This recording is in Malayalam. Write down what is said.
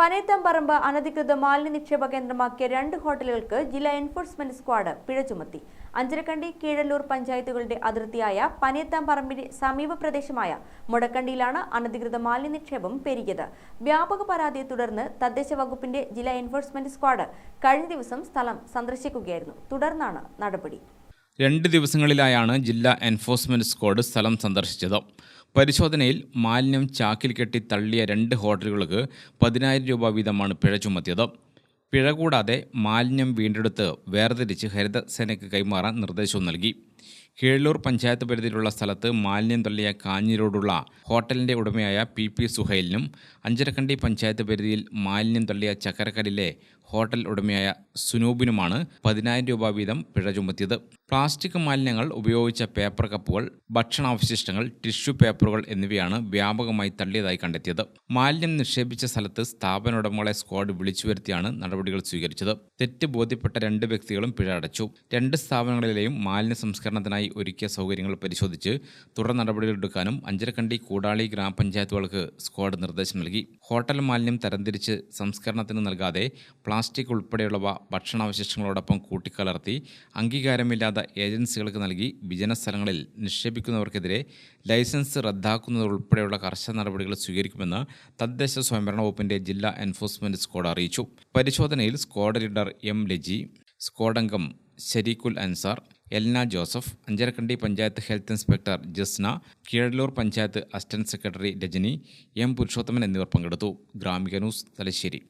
പനയത്തമ്പറമ്പ് അനധികൃത മാലിന്യ നിക്ഷേപ കേന്ദ്രമാക്കിയ രണ്ട് ഹോട്ടലുകൾക്ക് ജില്ലാ എൻഫോഴ്സ്മെന്റ് സ്ക്വാഡ് പിഴ ചുമത്തി. അഞ്ചരക്കണ്ടി കീഴല്ലൂർ പഞ്ചായത്തുകളുടെ അതിർത്തിയായ പനയത്തമ്പറമ്പിന്റെ സമീപ പ്രദേശമായ മുടക്കണ്ടിയിലാണ് അനധികൃത മാലിന്യ നിക്ഷേപം പെരുകിയത്. വ്യാപക പരാതിയെ തുടർന്ന് തദ്ദേശ വകുപ്പിന്റെ ജില്ലാ എൻഫോഴ്സ്മെന്റ് സ്ക്വാഡ് കഴിഞ്ഞ ദിവസം സ്ഥലം സന്ദർശിക്കുകയായിരുന്നു. തുടർന്നാണ് നടപടി. രണ്ട് ദിവസങ്ങളിലായാണ് ജില്ലാ എൻഫോഴ്സ്മെന്റ് സ്ക്വാഡ് സ്ഥലം സന്ദർശിച്ചത്. പരിശോധനയിൽ മാലിന്യം ചാക്കിൽ കെട്ടി തള്ളിയ രണ്ട് ഹോട്ടലുകൾക്ക് പതിനായിരം രൂപ വീതമാണ് പിഴ ചുമത്തിയത്. പിഴ കൂടാതെ മാലിന്യം വീണ്ടെടുത്ത് വേർതിരിച്ച് ഹരിതസേനയ്ക്ക് കൈമാറാൻ നിർദ്ദേശവും നൽകി. കീഴല്ലൂർ പഞ്ചായത്ത് പരിധിയിലുള്ള സ്ഥലത്ത് മാലിന്യം തള്ളിയ കാഞ്ഞിരോടുള്ള ഹോട്ടലിന്റെ ഉടമയായ പി പി സുഹൈലിനും അഞ്ചരക്കണ്ടി പഞ്ചായത്ത് പരിധിയിൽ മാലിന്യം തള്ളിയ ചക്കരക്കല്ലിലെ ഹോട്ടൽ ഉടമയായ സുനൂബിനുമാണ് പതിനായിരം രൂപ വീതം പിഴ ചുമത്തിയത്. പ്ലാസ്റ്റിക് മാലിന്യങ്ങൾ ഉപയോഗിച്ച പേപ്പർ കപ്പുകൾ ഭക്ഷണാവശിഷ്ടങ്ങൾ ടിഷ്യൂ പേപ്പറുകൾ എന്നിവയാണ് വ്യാപകമായി തള്ളിയതായി കണ്ടെത്തിയത്. മാലിന്യം നിക്ഷേപിച്ച സ്ഥലത്ത് സ്ഥാപന ഉടമകളെ സ്ക്വാഡ് വിളിച്ചു വരുത്തിയാണ് നടപടികൾ സ്വീകരിച്ചത്. തെറ്റ് ബോധ്യപ്പെട്ട രണ്ട് വ്യക്തികളും പിഴ അടച്ചു. രണ്ട് സ്ഥാപനങ്ങളിലെയും മാലിന്യ സംസ്കരണത്തിനായി ഒരുക്കിയ സൗകര്യങ്ങൾ പരിശോധിച്ച് തുടർ നടപടികളെടുക്കാനും അഞ്ചരക്കണ്ടി കൂടാളി ഗ്രാമപഞ്ചായത്തുകൾക്ക് സ്ക്വാഡ് നിർദ്ദേശം നൽകി. ഹോട്ടൽ മാലിന്യം തരംതിരിച്ച് സംസ്കരണത്തിന് നൽകാതെ പ്ലാസ്റ്റിക് ഉൾപ്പെടെയുള്ളവ ഭക്ഷണാവശിഷ്ടങ്ങളോടൊപ്പം കൂട്ടിക്കലർത്തി അംഗീകാരമില്ലാത്ത ഏജൻസികൾക്ക് നൽകി. വിജന സ്ഥലങ്ങളിൽ നിക്ഷേപിക്കുന്നവർക്കെതിരെ ലൈസൻസ് റദ്ദാക്കുന്നതുൾപ്പെടെയുള്ള കർശന നടപടികൾ സ്വീകരിക്കുമെന്ന് തദ്ദേശ സ്വയംഭരണ വകുപ്പിന്റെ ജില്ലാ എൻഫോഴ്സ്മെന്റ് സ്ക്വാഡ് അറിയിച്ചു. പരിശോധനയിൽ squad leader M Laji സ്ക്വാഡംഗം Shareequl Ansar Elna Joseph Anjarakandy panchayat health inspector Jasna Keezhallur panchayat assistant secretary Rajani M Purushothaman എന്നിവർ പങ്കെടുത്തു. ഗ്രാമിക ന്യൂസ് തലശ്ശേരി.